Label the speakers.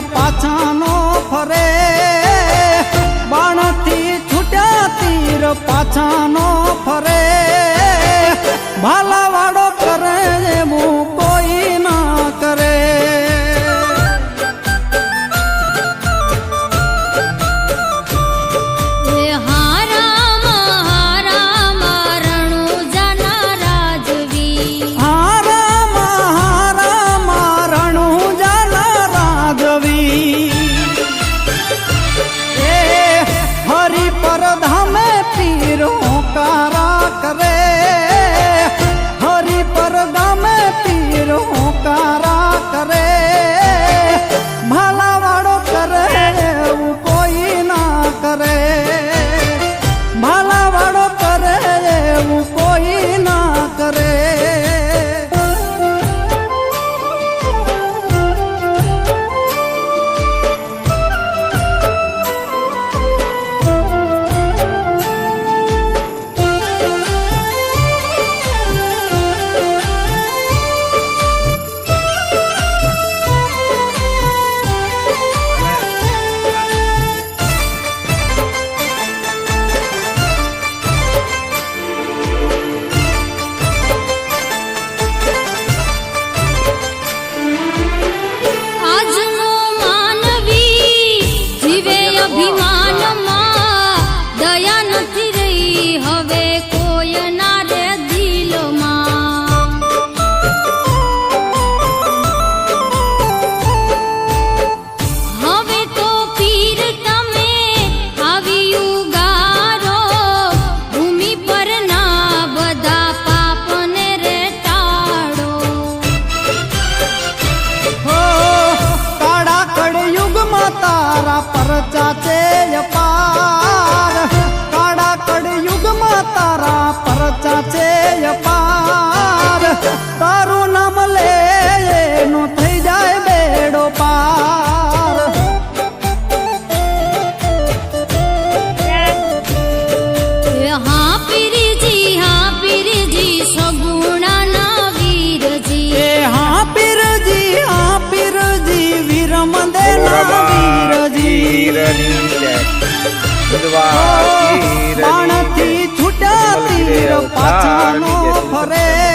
Speaker 1: પાછા નો ફરે. બાણથી છૂટ્યા તીર પાછા નો ફરે. ભાલાવા carrera. તારા પરચા તે અંદવા તીર પાછાનો ફરે.